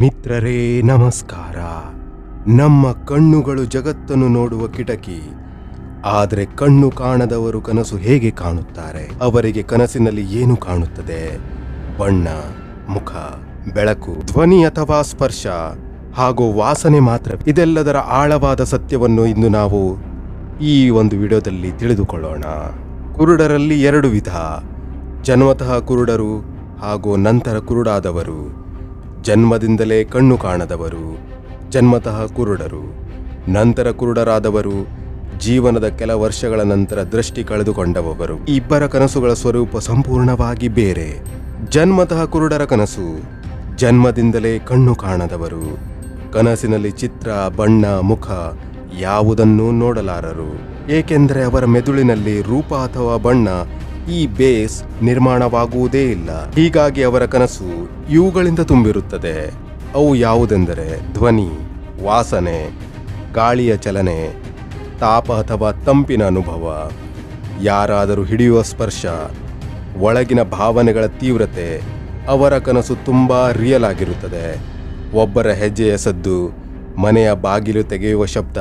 ಮಿತ್ರರೇ, ನಮಸ್ಕಾರ. ನಮ್ಮ ಕಣ್ಣುಗಳು ಜಗತ್ತನ್ನು ನೋಡುವ ಕಿಟಕಿ. ಆದರೆ ಕಣ್ಣು ಕಾಣದವರು ಕನಸು ಹೇಗೆ ಕಾಣುತ್ತಾರೆ? ಅವರಿಗೆ ಕನಸಿನಲ್ಲಿ ಏನು ಕಾಣುತ್ತದೆ? ಬಣ್ಣ, ಮುಖ, ಬೆಳಕು, ಧ್ವನಿ ಅಥವಾ ಸ್ಪರ್ಶ, ಹಾಗೂ ವಾಸನೆ ಮಾತ್ರ. ಇದೆಲ್ಲದರ ಆಳವಾದ ಸತ್ಯವನ್ನು ಇಂದು ನಾವು ಈ ಒಂದು ವಿಡಿಯೋದಲ್ಲಿ ತಿಳಿದುಕೊಳ್ಳೋಣ. ಕುರುಡರಲ್ಲಿ ಎರಡು ವಿಧ. ಜನ್ಮತಃ ಕುರುಡರು ಹಾಗೂ ನಂತರ ಕುರುಡಾದವರು. ಜನ್ಮದಿಂದಲೇ ಕಣ್ಣು ಕಾಣದವರು, ಜನ್ಮತಃ ಕುರುಡರು. ನಂತರ ಕುರುಡರಾದವರು, ಜೀವನದ ಕೆಲ ವರ್ಷಗಳ ನಂತರ ದೃಷ್ಟಿ ಕಳೆದುಕೊಂಡವರು ಇಬ್ಬರ ಕನಸುಗಳ ಸ್ವರೂಪ ಸಂಪೂರ್ಣವಾಗಿ ಬೇರೆ. ಜನ್ಮತಃ ಕುರುಡರ ಕನಸು, ಜನ್ಮದಿಂದಲೇ ಕಣ್ಣು ಕಾಣದವರು. ಕನಸಿನಲ್ಲಿ ಚಿತ್ರ, ಬಣ್ಣ, ಮುಖ ಯಾವುದನ್ನೂ ನೋಡಲಾರರು. ಏಕೆಂದರೆ ಅವರ ಮೆದುಳಿನಲ್ಲಿ ರೂಪ ಅಥವಾ ಬಣ್ಣ ಈ ಬೇಸ್ ನಿರ್ಮಾಣವಾಗುವುದೇ ಇಲ್ಲ. ಹೀಗಾಗಿ ಅವರ ಕನಸು ಇವುಗಳಿಂದ ತುಂಬಿರುತ್ತದೆ. ಅವು ಯಾವುದೆಂದರೆ ಧ್ವನಿ, ವಾಸನೆ, ಗಾಳಿಯ ಚಲನೆ, ತಾಪ ಅಥವಾ ತಂಪಿನ ಅನುಭವ, ಯಾರಾದರೂ ಹಿಡಿಯುವ ಸ್ಪರ್ಶ, ಒಳಗಿನ ಭಾವನೆಗಳ ತೀವ್ರತೆ, ಅವರ ಕನಸು ತುಂಬ ರಿಯಲ್ ಆಗಿರುತ್ತದೆ. ಒಬ್ಬರ ಹೆಜ್ಜೆಯ ಸದ್ದು, ಮನೆಯ ಬಾಗಿಲು ತೆಗೆಯುವ ಶಬ್ದ,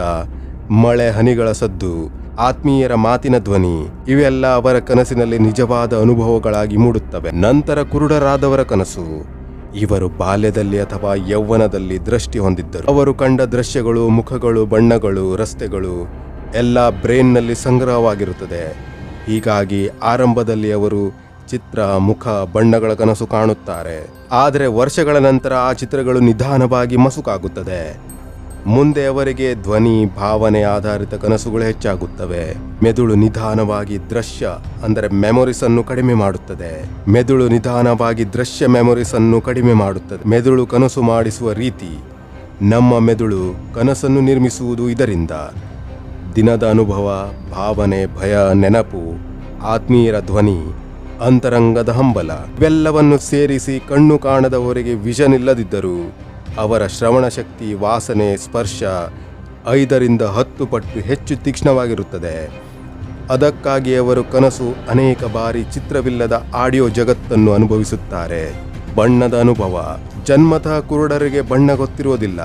ಮಳೆ ಹನಿಗಳ ಸದ್ದು ಆತ್ಮೀಯರ ಮಾತಿನ ಧ್ವನಿ, ಇವೆಲ್ಲ ಅವರ ಕನಸಿನಲ್ಲಿ ನಿಜವಾದ ಅನುಭವಗಳಾಗಿ ಮೂಡುತ್ತವೆ. ನಂತರ ಕುರುಡರಾದವರ ಕನಸು, ಇವರು ಬಾಲ್ಯದಲ್ಲಿ ಅಥವಾ ಯೌವನದಲ್ಲಿ ದೃಷ್ಟಿ ಹೊಂದಿದ್ದರು. ಅವರು ಕಂಡ ದೃಶ್ಯಗಳು, ಮುಖಗಳು, ಬಣ್ಣಗಳು, ರಸ್ತೆಗಳು, ಎಲ್ಲ ಬ್ರೈನ್ನಲ್ಲಿ ಸಂಗ್ರಹವಾಗಿರುತ್ತದೆ. ಹೀಗಾಗಿ ಆರಂಭದಲ್ಲಿ ಅವರು ಚಿತ್ರ, ಮುಖ, ಬಣ್ಣಗಳ ಕನಸು ಕಾಣುತ್ತಾರೆ. ಆದರೆ ವರ್ಷಗಳ ನಂತರ ಆ ಚಿತ್ರಗಳು ನಿಧಾನವಾಗಿ ಮಸುಕಾಗುತ್ತದೆ. ಮುಂದೆ ಅವರಿಗೆ ಧ್ವನಿ, ಭಾವನೆ ಆಧಾರಿತ ಕನಸುಗಳು ಹೆಚ್ಚಾಗುತ್ತವೆ. ಮೆದುಳು ನಿಧಾನವಾಗಿ ದೃಶ್ಯ, ಅಂದರೆ ಮೆಮೊರೀಸ್ ಅನ್ನು ಕಡಿಮೆ ಮಾಡುತ್ತದೆ. ಮೆದುಳು ನಿಧಾನವಾಗಿ ದೃಶ್ಯ ಮೆಮೊರೀಸ್ ಅನ್ನು ಕಡಿಮೆ ಮಾಡುತ್ತದೆ. ಮೆದುಳು ಕನಸು ಮಾಡಿಸುವ ರೀತಿ, ನಮ್ಮ ಮೆದುಳು ಕನಸನ್ನು ನಿರ್ಮಿಸುವುದು ಇದರಿಂದ. ದಿನದ ಅನುಭವ, ಭಾವನೆ, ಭಯ, ನೆನಪು, ಆತ್ಮೀಯರ ಧ್ವನಿ, ಅಂತರಂಗದ ಹಂಬಲ, ಇವೆಲ್ಲವನ್ನು ಸೇರಿಸಿ ಕಣ್ಣು ಕಾಣದವರಿಗೆ ವಿಷನ್ ಇಲ್ಲದಿದ್ದರೂ ಅವರ ಶ್ರವಣ ಶಕ್ತಿ, ವಾಸನೆ, ಸ್ಪರ್ಶ ಐದರಿಂದ ಹತ್ತು ಪಟ್ಟು ಹೆಚ್ಚು ತೀಕ್ಷ್ಣವಾಗಿರುತ್ತದೆ. ಅದಕ್ಕಾಗಿ ಅವರು ಕನಸು ಅನೇಕ ಬಾರಿ ಚಿತ್ರವಿಲ್ಲದ ಆಡಿಯೋ ಜಗತ್ತನ್ನು ಅನುಭವಿಸುತ್ತಾರೆ. ಬಣ್ಣದ ಅನುಭವ. ಜನ್ಮತಃ ಕುರುಡರಿಗೆ ಬಣ್ಣ ಗೊತ್ತಿರುವುದಿಲ್ಲ.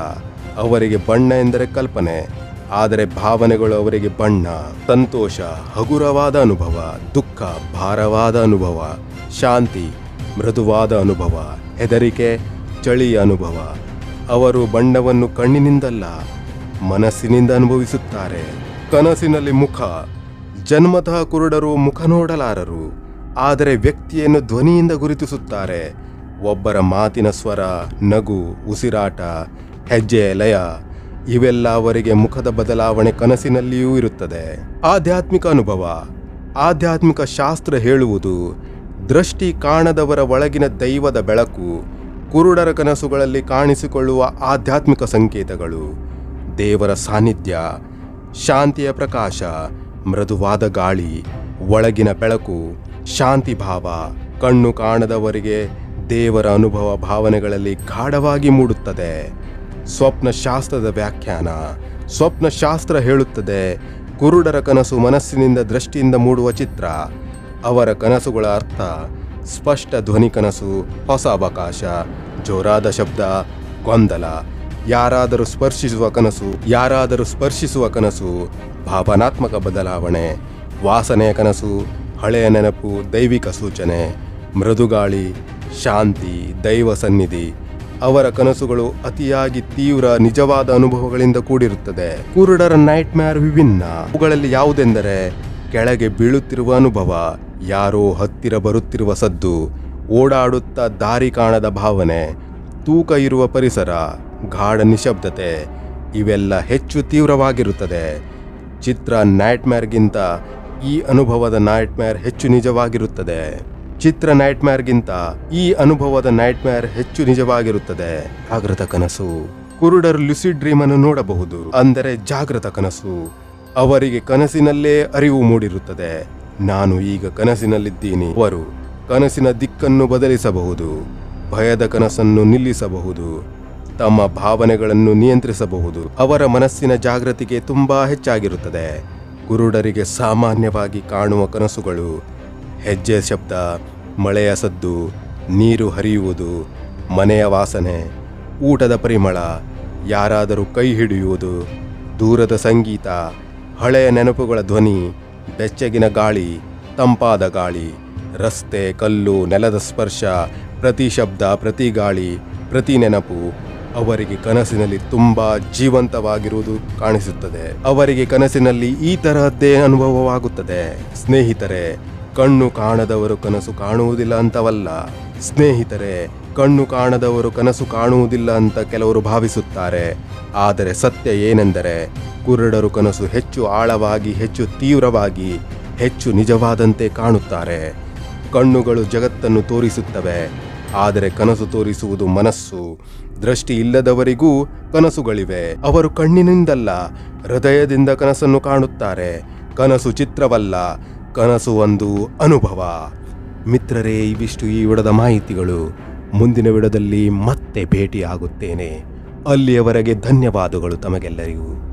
ಅವರಿಗೆ ಬಣ್ಣ ಎಂದರೆ ಕಲ್ಪನೆ. ಆದರೆ ಭಾವನೆಗಳು ಅವರಿಗೆ ಬಣ್ಣ, ಸಂತೋಷ, ಹಗುರವಾದ ಅನುಭವ, ದುಃಖ, ಭಾರವಾದ ಅನುಭವ, ಶಾಂತಿ, ಮೃದುವಾದ ಅನುಭವ, ಹೆದರಿಕೆ, ಚಳಿಯ ಅನುಭವ. ಅವರು ಬಣ್ಣವನ್ನು ಕಣ್ಣಿನಿಂದಲ್ಲ ಮನಸ್ಸಿನಿಂದ ಅನುಭವಿಸುತ್ತಾರೆ. ಕನಸಿನಲ್ಲಿ ಮುಖ. ಜನ್ಮತಃ ಕುರುಡರು ಮುಖ ನೋಡಲಾರರು. ಆದರೆ ವ್ಯಕ್ತಿಯನ್ನು ಧ್ವನಿಯಿಂದ ಗುರುತಿಸುತ್ತಾರೆ. ಒಬ್ಬರ ಮಾತಿನ ಸ್ವರ, ನಗು, ಉಸಿರಾಟ ಹೆಜ್ಜೆಯ ಲಯ, ಇವೆಲ್ಲ ಅವರಿಗೆ ಮುಖದ ಬದಲಾವಣೆ ಕನಸಿನಲ್ಲಿಯೂ ಇರುತ್ತದೆ. ಆಧ್ಯಾತ್ಮಿಕ ಅನುಭವ. ಆಧ್ಯಾತ್ಮಿಕ ಶಾಸ್ತ್ರ ಹೇಳುವುದು ದೃಷ್ಟಿ ಕಾಣದವರ ಒಳಗಿನ ದೈವದ ಬೆಳಕು. ಕುರುಡರ ಕನಸುಗಳಲ್ಲಿ ಕಾಣಿಸಿಕೊಳ್ಳುವ ಆಧ್ಯಾತ್ಮಿಕ ಸಂಕೇತಗಳು. ದೇವರ ಸಾನ್ನಿಧ್ಯ, ಶಾಂತಿಯ ಪ್ರಕಾಶ, ಮೃದುವಾದ ಗಾಳಿ, ಒಳಗಿನ ಬೆಳಕು, ಶಾಂತಿ ಭಾವ, ಕಣ್ಣು ಕಾಣದವರಿಗೆ ದೇವರ ಅನುಭವ ಭಾವನೆಗಳಲ್ಲಿ ಗಾಢವಾಗಿ ಮೂಡುತ್ತದೆ. ಸ್ವಪ್ನಶಾಸ್ತ್ರದ ವ್ಯಾಖ್ಯಾನ, ಸ್ವಪ್ನಶಾಸ್ತ್ರ ಹೇಳುತ್ತದೆ, ಕುರುಡರ ಕನಸು ಮನಸ್ಸಿನಿಂದ ದೃಷ್ಟಿಯಿಂದ ಮೂಡುವ ಚಿತ್ರ. ಅವರ ಕನಸುಗಳ ಅರ್ಥ, ಸ್ಪಷ್ಟ ಧ್ವನಿ ಕನಸು, ಹೊಸ ಅವಕಾಶ ಜೋರಾದ ಶಬ್ದ, ಗೊಂದಲ. ಯಾರಾದರೂ ಸ್ಪರ್ಶಿಸುವ ಕನಸು, ಯಾರಾದರೂ ಸ್ಪರ್ಶಿಸುವ ಕನಸು, ಭಾವನಾತ್ಮಕ ಬದಲಾವಣೆ. ವಾಸನೆಯ ಕನಸು, ಹಳೆಯ ನೆನಪು, ದೈವಿಕ ಸೂಚನೆ. ಮೃದುಗಾಳಿ, ಶಾಂತಿ, ದೈವ ಸನ್ನಿಧಿ. ಅವರ ಕನಸುಗಳು ಅತಿಯಾಗಿ ತೀವ್ರ, ನಿಜವಾದ ಅನುಭವಗಳಿಂದ ಕೂಡಿರುತ್ತದೆ. ಕುರುಡರ ನೈಟ್ ಮ್ಯಾರ್ ವಿಭಿನ್ನ. ಅವುಗಳಲ್ಲಿ ಯಾವುದೆಂದರೆ, ಕೆಳಗೆ ಬೀಳುತ್ತಿರುವ ಅನುಭವ, ಯಾರೋ ಹತ್ತಿರ ಬರುತ್ತಿರುವ ಸದ್ದು. ಓಡಾಡುತ್ತಾ ದಾರಿ ಕಾಣದ ಭಾವನೆ, ತೂಕ ಇರುವ ಪರಿಸರ, ಗಾಢ ನಿಶಬ್ದತೆ, ಇವೆಲ್ಲ ಹೆಚ್ಚು ತೀವ್ರವಾಗಿರುತ್ತದೆ. ಚಿತ್ರ ನೈಟ್ಮ್ಯಾರ್ಗಿಂತ ಈ ಅನುಭವದ ನೈಟ್ಮ್ಯಾರ್ ಹೆಚ್ಚು ನಿಜವಾಗಿರುತ್ತದೆ. ಚಿತ್ರ ನೈಟ್ಮ್ಯಾರ್ಗಿಂತ ಈ ಅನುಭವದ ನೈಟ್ ಮ್ಯಾರ್ ಹೆಚ್ಚು ನಿಜವಾಗಿರುತ್ತದೆ. ಜಾಗೃತ ಕನಸು. ಕುರುಡರು ಲ್ಯುಸಿಡ್ ಡ್ರೀಮ್ ಅನ್ನು ನೋಡಬಹುದು. ಅಂದರೆ ಜಾಗೃತ ಕನಸು. ಅವರಿಗೆ ಕನಸಿನಲ್ಲೇ ಅರಿವು ಮೂಡಿರುತ್ತದೆ. ನಾನು ಈಗ ಕನಸಿನಲ್ಲಿದ್ದೀನಿ. ಅವರು ಕನಸಿನ ದಿಕ್ಕನ್ನು ಬದಲಿಸಬಹುದು, ಭಯದ ಕನಸನ್ನು ನಿಲ್ಲಿಸಬಹುದು, ತಮ್ಮ ಭಾವನೆಗಳನ್ನು ನಿಯಂತ್ರಿಸಬಹುದು. ಅವರ ಮನಸ್ಸಿನ ಜಾಗೃತಿಗೆ ತುಂಬಾ ಹೆಚ್ಚಾಗಿರುತ್ತದೆ. ಕುರುಡರಿಗೆ ಸಾಮಾನ್ಯವಾಗಿ ಕಾಣುವ ಕನಸುಗಳು, ಹೆಜ್ಜೆ ಶಬ್ದ, ಮಳೆಯ ಸದ್ದು, ನೀರು ಹರಿಯುವುದು, ಮನೆಯ ವಾಸನೆ, ಊಟದ ಪರಿಮಳ, ಯಾರಾದರೂ ಕೈ ಹಿಡಿಯುವುದು, ದೂರದ ಸಂಗೀತ, ಹಳೆಯ ನೆನಪುಗಳ ಧ್ವನಿ, ಬೆಚ್ಚಗಿನ ಗಾಳಿ, ತಂಪಾದ ಗಾಳಿ. ರಸ್ತೆ, ಕಲ್ಲು, ನೆಲದ ಸ್ಪರ್ಶ, ಪ್ರತಿ ಶಬ್ದ, ಪ್ರತಿ ಗಾಳಿ, ಪ್ರತಿ ನೆನಪು ಅವರಿಗೆ ಕನಸಿನಲ್ಲಿ ತುಂಬಾ ಜೀವಂತವಾಗಿರುವುದು ಕಾಣಿಸುತ್ತದೆ. ಅವರಿಗೆ ಕನಸಿನಲ್ಲಿ ಈ ತರಹದ್ದೇ ಅನುಭವವಾಗುತ್ತದೆ. ಸ್ನೇಹಿತರೆ, ಕಣ್ಣು ಕಾಣದವರು ಕನಸು ಕಾಣುವುದಿಲ್ಲ ಅಂತವಲ್ಲ. ಸ್ನೇಹಿತರೆ, ಕಣ್ಣು ಕಾಣದವರು ಕನಸು ಕಾಣುವುದಿಲ್ಲ ಅಂತ ಕೆಲವರು ಭಾವಿಸುತ್ತಾರೆ. ಆದರೆ ಸತ್ಯ ಏನೆಂದರೆ, ಕುರುಡರು ಕನಸು ಹೆಚ್ಚು ಆಳವಾಗಿ, ಹೆಚ್ಚು ತೀವ್ರವಾಗಿ, ಹೆಚ್ಚು ನಿಜವಾದಂತೆ ಕಾಣುತ್ತಾರೆ. ಕಣ್ಣುಗಳು ಜಗತ್ತನ್ನು ತೋರಿಸುತ್ತವೆ. ಆದರೆ ಕನಸು ತೋರಿಸುವುದು ಮನಸ್ಸು. ದೃಷ್ಟಿ ಇಲ್ಲದವರಿಗೂ ಕನಸುಗಳಿವೆ. ಅವರು ಕಣ್ಣಿನಿಂದಲ್ಲ, ಹೃದಯದಿಂದ ಕನಸನ್ನು ಕಾಣುತ್ತಾರೆ. ಕನಸು ಚಿತ್ರವಲ್ಲ, ಕನಸು ಒಂದು ಅನುಭವ. ಮಿತ್ರರೇ, ಇವಿಷ್ಟು ಈ ವಿಡದ ಮಾಹಿತಿಗಳು. ಮುಂದಿನ ವಿಡದಲ್ಲಿ ಮತ್ತೆ ಭೇಟಿಯಾಗುತ್ತೇನೆ. ಅಲ್ಲಿಯವರೆಗೆ ಧನ್ಯವಾದಗಳು ತಮಗೆಲ್ಲರಿಗೂ.